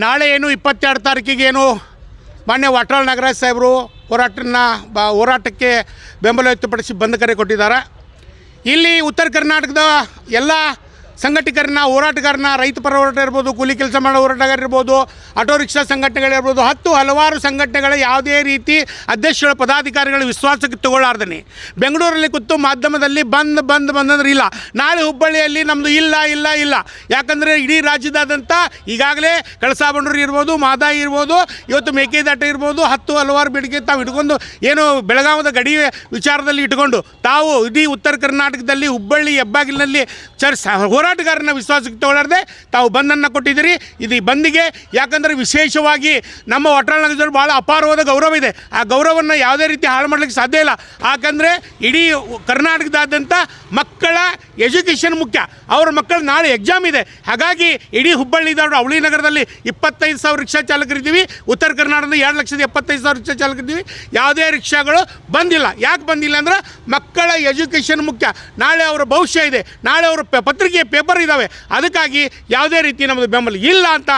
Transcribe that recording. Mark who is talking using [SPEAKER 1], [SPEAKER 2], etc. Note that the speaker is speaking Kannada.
[SPEAKER 1] ನಾಳೆ ಏನು ಇಪ್ಪತ್ತೆರಡು ತಾರೀಕಿಗೆ ಏನು ಮಾನ್ಯ ವಾಟಾಳ್ ನಾಗರಾಜ್ ಸಾಹೇಬರು ಹೋರಾಟನ ಬ ಹೋರಾಟಕ್ಕೆ ಬೆಂಬಲ ವ್ಯಕ್ತಪಡಿಸಿ ಬಂದ್ ಕರೆ ಕೊಟ್ಟಿದ್ದಾರೆ. ಇಲ್ಲಿ ಉತ್ತರ ಕರ್ನಾಟಕದ ಎಲ್ಲ ಸಂಘಟಕರನ್ನ ಹೋರಾಟಗಾರನ ರೈತ ಪರ ಹೋರಾಟ ಇರ್ಬೋದು, ಕೂಲಿ ಕೆಲಸ ಮಾಡೋ ಹೋರಾಟಗಾರ ಇರ್ಬೋದು, ಆಟೋ ರಿಕ್ಷಾ ಸಂಘಟನೆಗಳಿರ್ಬೋದು ಹತ್ತು ಹಲವಾರು ಸಂಘಟನೆಗಳ ಯಾವುದೇ ರೀತಿ ಅಧ್ಯಕ್ಷಗಳ ಪದಾಧಿಕಾರಿಗಳ ವಿಶ್ವಾಸಕ್ಕೆ ತಗೊಳ್ಳಾರ್ದನೆ. ಬೆಂಗಳೂರಲ್ಲಿ ಕೂತು ಮಾಧ್ಯಮದಲ್ಲಿ ಬಂದ್ ಬಂದ್ ಬಂದಂದ್ರೆ ಇಲ್ಲ. ನಾಳೆ ಹುಬ್ಬಳ್ಳಿಯಲ್ಲಿ ನಮ್ಮದು ಇಲ್ಲ ಇಲ್ಲ ಇಲ್ಲ. ಯಾಕಂದರೆ ಇಡೀ ರಾಜ್ಯದಾದಂಥ ಈಗಾಗಲೇ ಕಳಸಾ ಬಂಡೂರು ಇರ್ಬೋದು, ಮಾದಾಯಿ ಇರ್ಬೋದು, ಇವತ್ತು ಮೇಕೆದಾಟ ಇರ್ಬೋದು, ಹತ್ತು ಹಲವಾರು ಬೇಡಿಕೆ ತಾವು ಇಟ್ಕೊಂಡು ಏನು ಬೆಳಗಾವದ ಗಡಿ ವಿಚಾರದಲ್ಲಿ ಇಟ್ಕೊಂಡು ತಾವು ಇಡೀ ಉತ್ತರ ಕರ್ನಾಟಕದಲ್ಲಿ ಹುಬ್ಬಳ್ಳಿ, ಹೆಬ್ಬಾಗಿಲಿನಲ್ಲಿ ಚರ್ಚ್ ಹೋರಾಟಗಾರನ ವಿಶ್ವಾಸಕ್ಕೆ ತಗೊಳ್ಳಾರ್ದೆ ತಾವು ಬಂದನ್ನು ಕೊಟ್ಟಿದ್ದೀರಿ. ಇದು ಈ ಬಂದಿಗೆ. ಯಾಕಂದರೆ ವಿಶೇಷವಾಗಿ ನಮ್ಮ ಒಟ್ಟಣದಲ್ಲಿ ಭಾಳ ಅಪಾರವಾದ ಗೌರವ ಇದೆ. ಆ ಗೌರವವನ್ನು ಯಾವುದೇ ರೀತಿ ಹಾಳು ಮಾಡಲಿಕ್ಕೆ ಸಾಧ್ಯ ಇಲ್ಲ. ಯಾಕಂದರೆ ಇಡೀ ಕರ್ನಾಟಕದಾದ್ಯಂತ ಮಕ್ಕಳ ಎಜುಕೇಷನ್ ಮುಖ್ಯ. ಅವ್ರ ಮಕ್ಕಳು ನಾಳೆ ಎಕ್ಸಾಮ್ ಇದೆ. ಹಾಗಾಗಿ ಇಡೀ ಹುಬ್ಬಳ್ಳಿ ಧಾರವಾಡ ಅವಳಿ ನಗರದಲ್ಲಿ ಇಪ್ಪತ್ತೈದು ಸಾವಿರ ರಿಕ್ಷಾ ಚಾಲಕರಿದ್ದೀವಿ. ಉತ್ತರ ಕರ್ನಾಟಕದ ಎರಡು ಲಕ್ಷದ ಎಪ್ಪತ್ತೈದು ಸಾವಿರ ರಿಕ್ಷಾ ಚಾಲಕರಿದ್ದೀವಿ. ಯಾವುದೇ ರಿಕ್ಷಾಗಳು ಬಂದಿಲ್ಲ. ಯಾಕೆ ಬಂದಿಲ್ಲ ಅಂದ್ರೆ ಮಕ್ಕಳ ಎಜುಕೇಷನ್ ಮುಖ್ಯ. ನಾಳೆ ಅವರ ಭವಿಷ್ಯ ಇದೆ. ನಾಳೆ ಅವರ ಪತ್ರಿಕೆ ಪೇಪರ್ ಇದ್ದಾವೆ ಅದಕ್ಕಾಗಿ ಯಾವುದೇ ರೀತಿ ನಮ್ಮದು ಬೆಂಬಲ ಇಲ್ಲ ಅಂತ